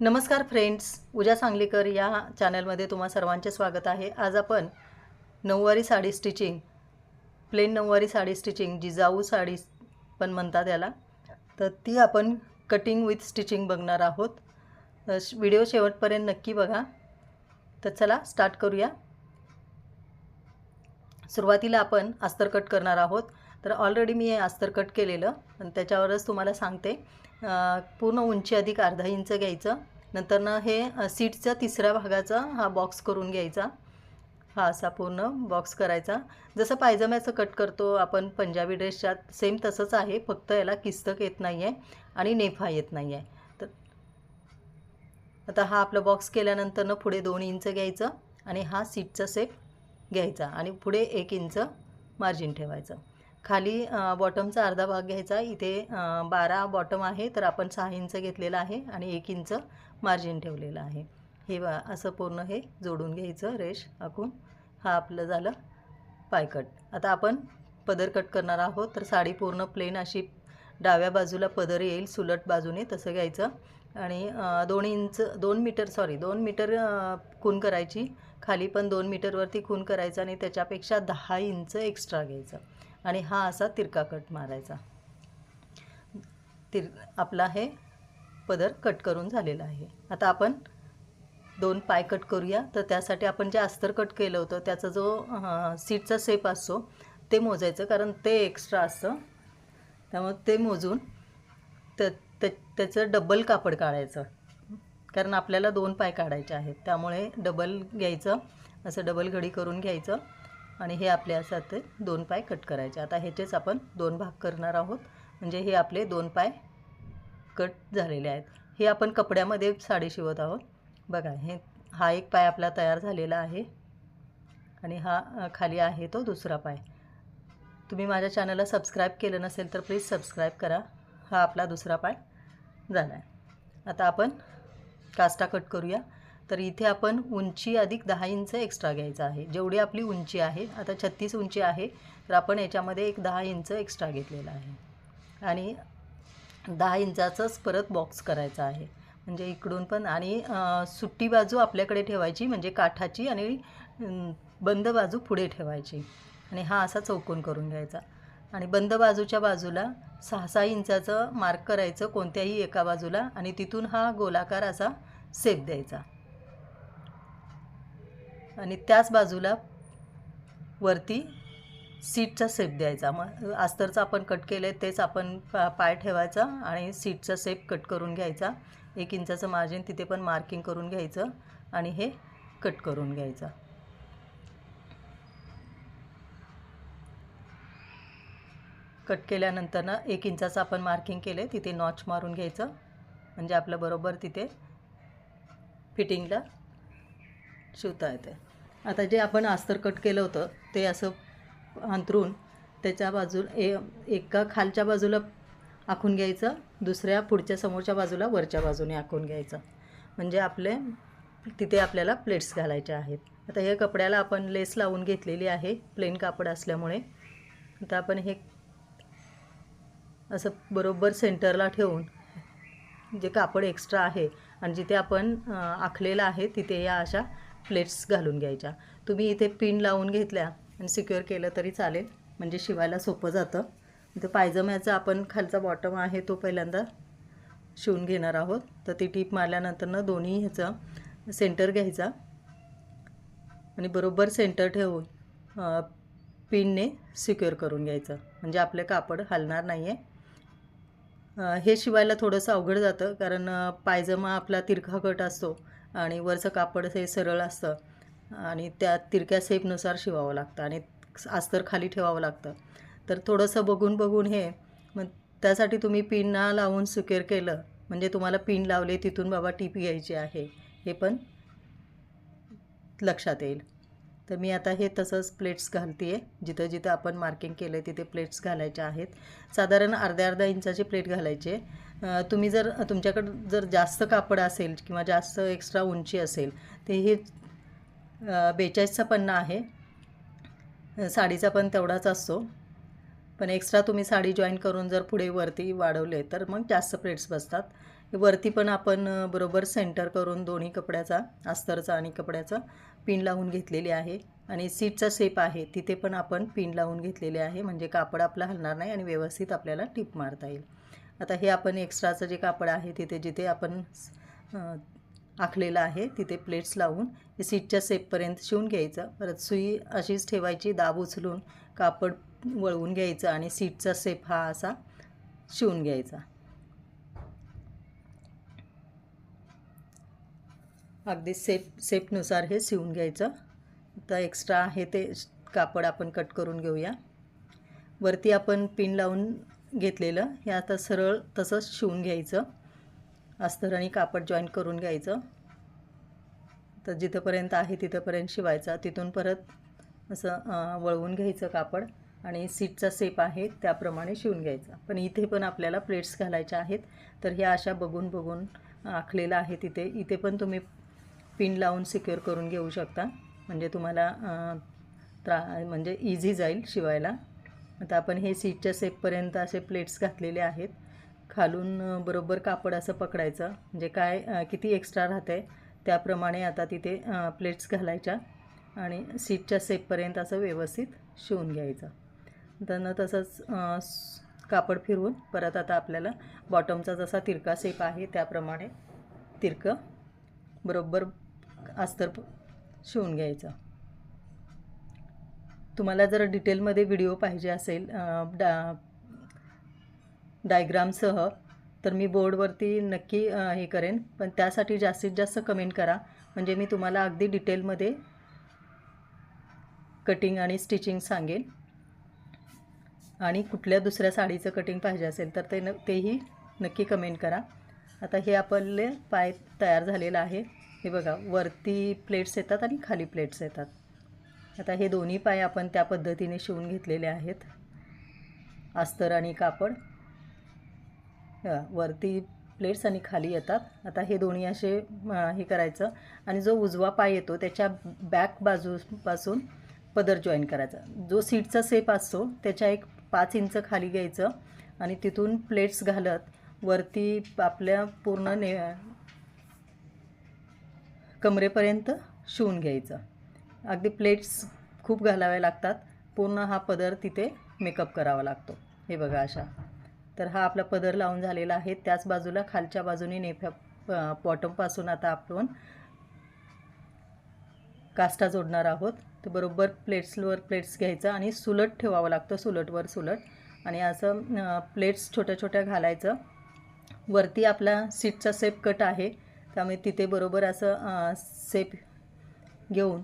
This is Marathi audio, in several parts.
नमस्कार फ्रेंड्स उजा सांगलीकर या चॅनलमध्ये तुम्हा सर्वांचे स्वागत आहे. आज आपण नऊवारी साडी स्टिचिंग प्लेन नऊवारी साडी स्टिचिंग जिजाऊ साडी पण म्हणतात याला. तर ती आपण कटिंग विथ स्टिचिंग बघणार आहोत. व्हिडिओ शेवटपर्यंत नक्की बघा. तर चला स्टार्ट करूया. सुरुवातीला आपण अस्तर कट करणार आहोत. तर ऑलरेडी मी हे अस्तर कट केलेलं आणि त्याच्यावरच तुम्हाला सांगते. पूर्ण उंची अधिक अर्धा इंच घ्यायचं. नंतर ना हे सीटचा तिसऱ्या भागाचा हा बॉक्स करून घ्यायचा. हा असा पूर्ण बॉक्स करायचा. जसं पायजम्याचं कट करतो आपण पंजाबी ड्रेसच्या सेम तसंच आहे. फक्त याला किस्तक येत नाही आहे आणि नेफा येत नाही आहे तर आता हा आपला बॉक्स केल्यानंतर पुढे दोन इंच घ्यायचं आणि हा सीटचा सेप घ्यायचा आणि पुढे एक इंच मार्जिन ठेवायचं. खाली बॉटमचा अर्धा भाग घ्यायचा. इथे बारा बॉटम आहे तर आपण सहा इंच घेतलेलं आहे आणि एक इंच मार्जिन ठेवलेलं आहे. हे असं पूर्ण हे जोडून घ्यायचं रेश आखून. हा आपलं झालं पायकट आता आपण पदर कट करणार आहोत तर साडी पूर्ण प्लेन अशी डाव्या बाजूला पदर येईल सुलट बाजूने तसं घ्यायचं. आणि दोन इंच दोन मीटर सॉरी दोन मीटर खून करायची. खाली पण दोन मीटरवरती खून करायचं आणि त्याच्यापेक्षा दहा इंच एक्स्ट्रा घ्यायचं. आणि हा असा तिरका कट मारायचा. तिर आपला हे पदर कट करून झालेला आहे. आता आपण दोन पाय कट करूया. तर त्यासाठी आपण जे अस्तर कट केलं होतं त्याचा जो सीटचा सेप असतो ते मोजायचं. कारण ते एक्स्ट्रा असतं. त्यामुळे ते मोजून त्या- त्याचं डबल कापड काढायचं. कारण आपल्याला दोन पाय काढायचे आहेत. त्यामुळे डबल घ्यायचं. असं डबल घडी करून घ्यायचं. आणि हे आपले असं आता दोन पाय कट करायचे. आता ह्याचेच आपण दोन भाग करणार आहोत. म्हणजे हे आपले दोन पाय कट झालेले आहेत. हे आपण कपड्यामध्ये साडी शिवत आहोत. बघा हे हा एक पाय आपला तयार झालेला आहे. आणि हा खाली आहे तो दुसरा पाय. तुम्ही माझ्या चॅनलला सबस्क्राईब केलं नसेल तर प्लीज सबस्क्राईब करा. हा आपला दुसरा पाय झाला आहे. आता आपण कास्टा कट करूया. तर इथे आपण उंची अधिक दहा इंच एक्स्ट्रा घ्यायचं आहे. जेवढी आपली उंची आहे आता छत्तीस उंची आहे तर आपण याच्यामध्ये एक दहा इंच एक्स्ट्रा घेतलेला आहे. आणि दहा इंचाचंच परत बॉक्स करायचा आहे. म्हणजे इकडून पण आणि सुट्टी बाजू आपल्याकडे ठेवायची म्हणजे काठाची आणि बंद बाजू पुढे ठेवायची. आणि हा असा चौकोन करून घ्यायचा. आणि बंद बाजूच्या बाजूला सहा सहा इंचाचं मार्क करायचं कोणत्याही एका बाजूला आणि तिथून हा गोलाकार असा सेप द्यायचा. आणि त्याच बाजूला वरती सीटचा सेप द्यायचा. मग अस्तरचं आपण कट केलं आहे तेच आपण पा पाय ठेवायचा आणि सीटचा सेप कट करून घ्यायचा. एक इंचाचं मार्जिन तिथे पण मार्किंग करून घ्यायचं आणि हे कट करून घ्यायचं. कट केल्यानंतर ना एक इंचाचं आपण मार्किंग केलं आहे तिथे नॉच मारून घ्यायचं. म्हणजे आपलं बरोबर तिथे फिटिंगला शिवता येते. आता जे आपण अस्तर कट केलं होतं ते असं अंतरून त्याच्या बाजूला ए एका खालच्या बाजूला आखून घ्यायचं दुसऱ्या पुढच्या समोरच्या बाजूला वरच्या बाजूने आखून घ्यायचं. म्हणजे आपले तिथे आपल्याला प्लेट्स घालायच्या आहेत. आता हे कपड्याला आपण लेस लावून घेतलेली आहे प्लेन कापड असल्यामुळे. आता आपण हे असं बरोबर सेंटरला ठेवून जे कापड एक्स्ट्रा आहे आणि जिथे आपण आखलेलं आहे तिथे या अशा प्लेट्स घालून घ्यायच्या. तुम्ही इथे पिन लावून घेतल्या आणि सिक्युअर केलं तरी चालेल. म्हणजे शिवायला सोपं जातं. इथं पायजम्याचा आपण खालचा बॉटम आहे तो पहिल्यांदा शिवून घेणार आहोत. तर ती टीप मारल्यानंतर ना दोन्ही ह्याचं सेंटर घ्यायचा. आणि बरोबर सेंटर ठेवून पिनने सिक्युअर करून घ्यायचं. म्हणजे आपलं कापड हलणार नाही आहे हे शिवायला थोडंसं अवघड जातं. कारण पायजमा आपला तिरखा कट असतो. आणि वरचं कापड हे सरळ असतं. आणि त्या तिरक्या सेपनुसार शिवावं लागतं. आणि अस्तर खाली ठेवावं लागतं. तर थोडंसं बघून बघून हे मग त्यासाठी तुम्ही पिनना लावून सुकेर केलं. म्हणजे तुम्हाला पिन लावले तिथून बाबा टीप घ्यायची आहे. हे पण लक्षात येईल. तर मी आता हे तसंच प्लेट्स घालते आहे जिथं जिथं आपण मार्किंग केलं आहे तिथे प्लेट्स घालायच्या आहेत. साधारण अर्ध्या अर्ध्या इंचाची प्लेट घालायची आहे. तुम्ही जर तुमच्याकडं जर जास्त कापड असेल किंवा जास्त एक्स्ट्रा उंची असेल ते हे बेचाळीसचा पन्ना आहे. साडीचा पण तेवढाच असतो. पण एक्स्ट्रा तुम्ही साडी जॉईन करून जर पुढे वरती वाढवले तर मग जास्त प्लेट्स बसतात. वरती पण आपण बरोबर सेंटर करून दोन्ही कपड्याचा अस्तरचा आणि कपड्याचा पिन लावून घेतलेली आहे. आणि सीटचा शेप आहे तिथे पण आपण पिन लावून घेतलेले आहे. म्हणजे कापड आपलं हलणार नाही आणि व्यवस्थित आपल्याला टिप मारता येईल. आता हे आपण एक्स्ट्राचं जे कापड आहे तिथे जिथे आपण आखलेलं आहे तिथे प्लेट्स लावून हे सीटच्या सेपपर्यंत शिवून घ्यायचं. परत सुई अशीच ठेवायची दाब उचलून कापड वळवून घ्यायचं आणि सीटचा सेप हा असा शिवून घ्यायचा. अगदी सेप सेपनुसार हे शिवून घ्यायचं. तर एक्स्ट्रा आहे ते कापड आपण कट करून घेऊया. वरती आपण पिन लावून घेतलेलं. हे आता सरळ तसंच शिवून घ्यायचं. अस्तर आणि कापड जॉईन करून घ्यायचं. तर जिथंपर्यंत आहे तिथंपर्यंत शिवायचा. तिथून परत असं वळवून घ्यायचं कापड आणि सीटचा सेप आहे त्याप्रमाणे शिवून घ्यायचा. पण इथे पण आपल्याला प्लेट्स घालायच्या आहेत. तर ह्या अशा बघून बघून आखलेलं आहे तिथे. इथे पण तुम्ही पिन लावून सिक्युअर करून घेऊ शकता. म्हणजे तुम्हाला त्रा म्हणजे इझी जाईल शिवायला. आता आपण हे सीटच्या सेपपर्यंत असे प्लेट्स घातलेले आहेत. खालून बरोबर कापड असं पकडायचं. म्हणजे काय किती एक्स्ट्रा राहत आहे त्याप्रमाणे आता तिथे प्लेट्स घालायच्या आणि सीटच्या सेपपर्यंत असं व्यवस्थित शिवून घ्यायचं. त्यांना तसंच कापड फिरवून परत आता आपल्याला बॉटमचा जसा तिरका सेप आहे त्याप्रमाणे तिरकं बरोबर अस्तर शिवून घ्यायचं. तुम्हाला जर डिटेलमध्ये व्हिडिओ पाहिजे असेल डा डायग्रामसह तर मी बोर्डवरती नक्की हे करेन. पण त्यासाठी जास्तीत जास्त कमेंट करा. म्हणजे मी तुम्हाला अगदी डिटेलमध्ये कटिंग आणि स्टिचिंग सांगेन. आणि कुठल्या दुसऱ्या साडीचं कटिंग पाहिजे असेल तर ते न तेही नक्की कमेंट करा. आता हे आपले पाय तयार झालेलं आहे. हे बघा वरती प्लेट्स येतात आणि खाली प्लेट्स येतात. आता हे दोन्ही पाय आपण त्या पद्धतीने शिवून घेतलेले आहेत. अस्तर आणि कापड. वरती प्लेट्स आणि खाली येतात. आता हे दोन्ही असे हे करायचं. आणि जो उजवा पाय येतो त्याच्या बॅक बाजूपासून पदर जॉईन करायचा. जो सीटचा सेप असतो त्याच्या एक पाच इंच खाली घ्यायचं. आणि तिथून प्लेट्स घालत वरती आपल्या पूर्ण ने कमरेपर्यंत शिवून घ्यायचं. अगदी प्लेट्स खूप घालाव्या लागतात. पूर्ण हा पदर तिथे मेकअप करावा लागतो. हे बघा अशा. तर हा आपला पदर लावून झालेला आहे. त्याच बाजूला खालच्या बाजूने नेफ्या बॉटमपासून आता आपण काष्टा जोडणार आहोत. तर बरोबर प्लेट्सवर प्लेट्स घ्यायचं आणि सुलट ठेवावं लागतं सुलटवर सुलट. आणि असं प्लेट्स छोट्या छोट्या घालायचं. वरती आपला सीटचा सेप कट आहे. त्यामुळे तिथे बरोबर असं सेप घेऊन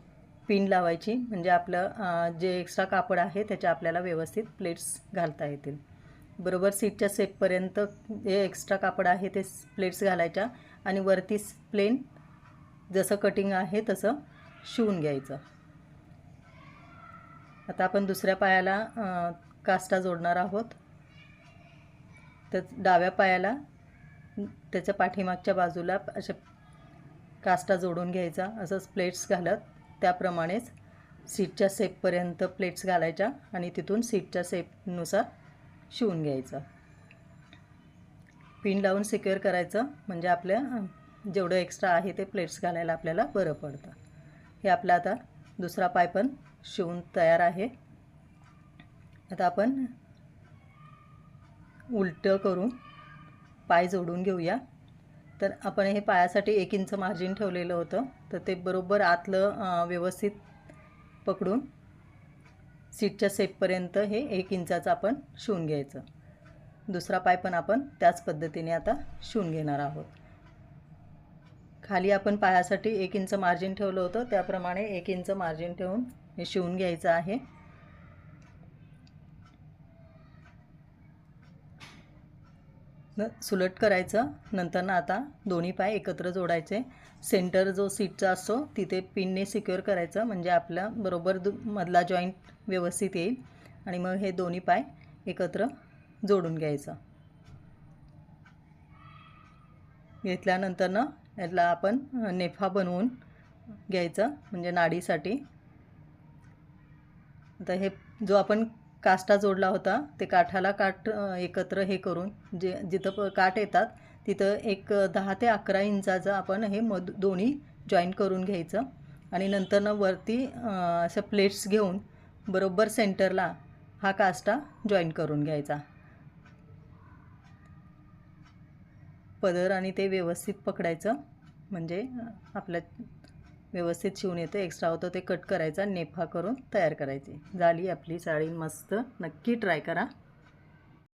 पिन लावायची म्हणजे आपलं जे एक्स्ट्रा कापड आहे त्याच्या आपल्याला व्यवस्थित प्लेट्स घालता येतील. बरोबर सीटच्या सेपपर्यंत जे एक्स्ट्रा कापड आहे ते प्लेट्स घालायच्या आणि वरती प्लेन जसं कटिंग आहे तसं शिवून घ्यायचं. आता आपण दुसऱ्या पायाला कास्टा काष्टा जोडणार आहोत. तर डाव्या पायाला त्याच्या पाठीमागच्या बाजूला अशा काष्टा जोडून घ्यायचा असंच प्लेट्स घालत. त्याप्रमाणेच सीटच्या सेपपर्यंत प्लेट्स घालायच्या आणि तिथून सीटच्या सेपनुसार शिवून घ्यायचं. पिन लावून सिक्युअर करायचं म्हणजे आपल्या जेवढं एक्स्ट्रा आहे ते प्लेट्स घालायला आपल्याला बरं पडतं. हे आपला आता दुसरा पाय पण शिवून तयार आहे. आता आपण उलटं करून पाय जोडून घेऊया. तर आपण हे पायासाठी एक इंच मार्जिन ठेवलेलं होतं. तर ते बरोबर आतलं व्यवस्थित पकडून सीटच्या सेपपर्यंत हे एक इंचाचं आपण शिवून घ्यायचं. दुसरा पाय पण आपण त्याच पद्धतीने आता शिवून घेणार आहोत. खाली आपण पायासाठी एक इंच मार्जिन ठेवलं होतं. त्याप्रमाणे एक इंच मार्जिन ठेवून हे शिवून घ्यायचं आहे. न सुलट करायचं. नंतर ना आता दोन्ही पाय एकत्र जोडायचे. सेंटर जो सीटचा असतो तिथे पिनने सिक्युअर करायचं. म्हणजे आपल्या बरोबर दु मधला जॉईंट व्यवस्थित येईल. आणि मग हे दोन्ही पाय एकत्र जोडून घ्यायचं. घेतल्यानंतरनं याला आपण नेफा बनवून घ्यायचा. म्हणजे नाडीसाठी. आता हे जो आपण काष्टा जोडला होता. ते काठाला काठ एकत्र हे करून जे जिथं प काठ येतात तिथं एक दहा ते अकरा इंचाचं आपण हे मध दोन्ही जॉईन करून घ्यायचं. आणि नंतरनं वरती अशा प्लेट्स घेऊन बरोबर सेंटरला हा काष्टा जॉईन करून घ्यायचा. पदर आणि ते व्यवस्थित पकडायचं. म्हणजे आपल्या व्यवस्थित शिवून येतं. एक्स्ट्रा होतं ते कट करायचा नेफा करून तयार करायची. झाली आपली साडी मस्त. नक्की ट्राय करा.